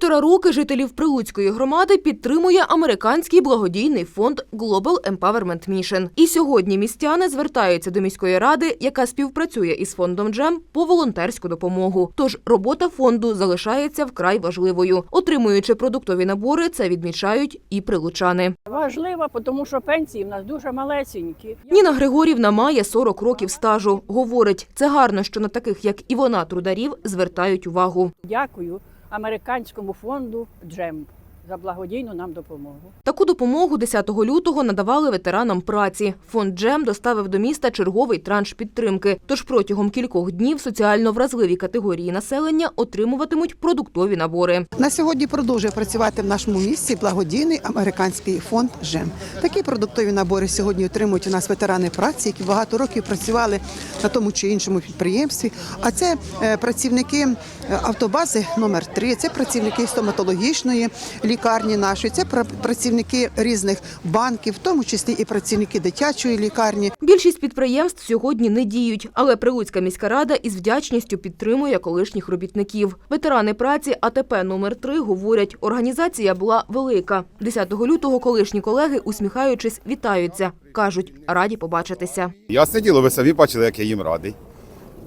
Півтора роки жителів Прилуцької громади підтримує американський благодійний фонд Global Empowerment Mission. І сьогодні містяни звертаються до міської ради, яка співпрацює із фондом Джем по волонтерську допомогу. Тож робота фонду залишається вкрай важливою. Отримуючи продуктові набори, це відмічають і прилучани. Важлива, тому що пенсії в нас дуже малесенькі. Ніна Григорівна має 40 років стажу. Говорить, це гарно, що на таких, як і вона, трударів, звертають увагу. Дякую американському фонду Джем за благодійну нам допомогу. Таку допомогу 10 лютого надавали ветеранам праці. Фонд Джем доставив до міста черговий транш підтримки. Тож протягом кількох днів соціально вразливі категорії населення отримуватимуть продуктові набори. На сьогодні продовжує працювати в нашому місті благодійний американський фонд ЖЕМ. Такі продуктові набори сьогодні отримують у нас ветерани праці, які багато років працювали на тому чи іншому підприємстві. А це е, працівники е, автобази номер 3 це працівники стоматологічної лікарні нашої, це пра- працівники різних банків, в тому числі і працівники дитячої лікарні. Більшість підприємств сьогодні не діють, але Прилуцька міська рада із вдячністю підтримує колишніх робітників. Ветерани праці АТП номер 3 говорять, організація була велика. 10 лютого колишні колеги, усміхаючись, вітаються. кажуть, раді побачитися. Ясне діло, ви самі бачили, як я їм радий.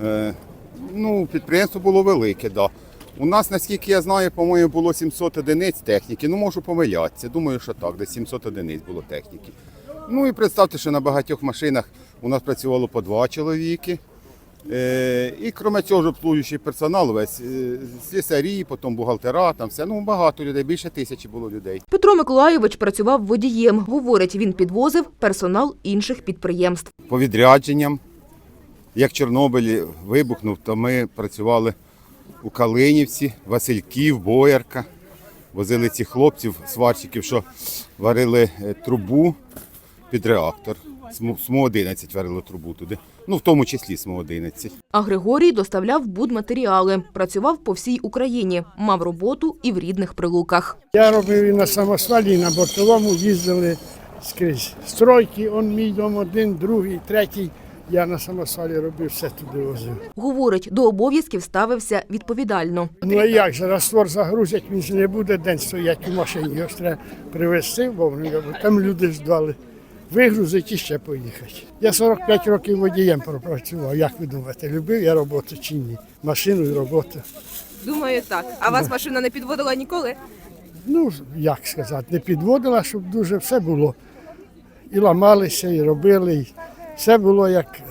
Е, ну, підприємство було велике, да. У нас, наскільки я знаю, по-моєму, було 700 одиниць техніки. Ну, можу помилятися. Думаю, що так, десь 700 одиниць було техніки. Ну і представте, що на багатьох машинах у нас працювало по два чоловіки. Е, і крім цього обслужуючий персонал, весь е, слісарі, потім бухгалтера, там все. Ну, багато людей, більше тисячі було людей. Петро Миколайович працював водієм. Говорить, він підвозив персонал інших підприємств. по відрядженням. Як Чорнобиль вибухнув, то ми працювали у Калинівці, Васильків, Боярка. Возили цих хлопців, сварщиків, що варили е, трубу під реактор. СМУ СМУ-11 варили трубу туди. Ну, в тому числі СМУ-11. А Григорій доставляв будматеріали. Працював по всій Україні, мав роботу і в рідних прилуках. Я робив і на самосвалі, і на бортовому їздили скрізь. Стройки, он мій дом один, другий, третій. Я на самосвалі робив, все туди возив. Говорить, до обов'язків ставився відповідально. Ну а як же, раствор загрузять, він ж не буде день стоять у машині. Його треба привезти, бо там люди ждали. Вигрузити і ще поїхати. Я 45 років водієм пропрацював. Як ви думаєте, любив я роботу чи ні? Машину і роботу. Думаю, так. А вас машина не підводила ніколи? ну, як сказати, не підводила, щоб дуже все було. І ламалися, і робили. І все було як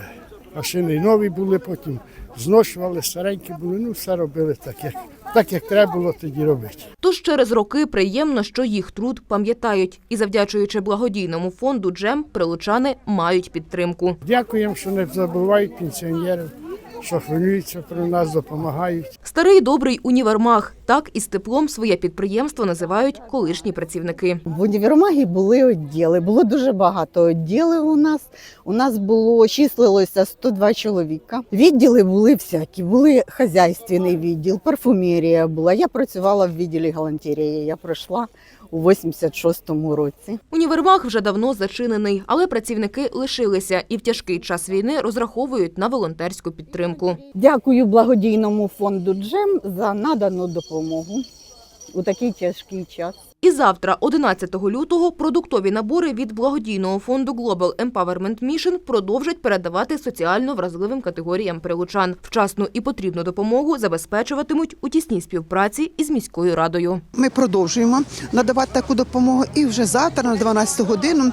машини нові були, потім зношували, старенькі були, ну все робили так, як, так, як треба було тоді робити. Тож через роки приємно, що їх труд пам'ятають. І завдячуючи благодійному фонду Джем, прилучани мають підтримку. Дякуємо, що не забувають пенсіонерів, що хвилюються про нас, допомагають. Старий добрий універмаг. Так із теплом своє підприємство називають колишні працівники. В універмагі були відділи. Було дуже багато відділів у нас. У нас було числилося 102 чоловіка. Відділи були всякі. Були хазяйственний відділ, парфумерія була. Я працювала в відділі галантерії. Я пройшла у 86-му році. Універмаг вже давно зачинений, але працівники лишилися і в тяжкий час війни розраховують на волонтерську підтримку. Дякую благодійному фонду Джем за надану допомогу у такий тяжкий час. І завтра, 11 лютого, продуктові набори від благодійного фонду Global Empowerment Mission продовжать передавати соціально вразливим категоріям прилучан. Вчасну і потрібну допомогу забезпечуватимуть у тісній співпраці із міською радою. Ми продовжуємо надавати таку допомогу. І вже завтра на 12 годину.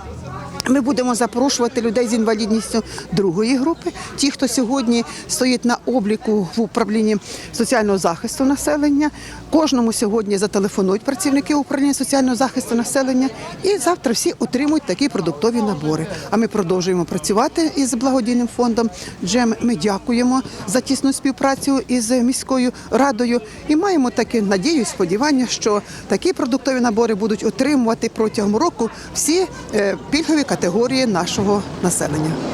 Ми будемо запрошувати людей з інвалідністю другої групи, ті, хто сьогодні стоїть на обліку в управлінні соціального захисту населення. Кожному сьогодні зателефонують працівники управління соціального захисту населення, і завтра всі отримують такі продуктові набори. А ми продовжуємо працювати із благодійним фондом. Джем ми дякуємо за тісну співпрацю із міською радою і маємо таке надію сподівання, що такі продуктові набори будуть отримувати протягом року всі е, пільгові категорії нашого населення.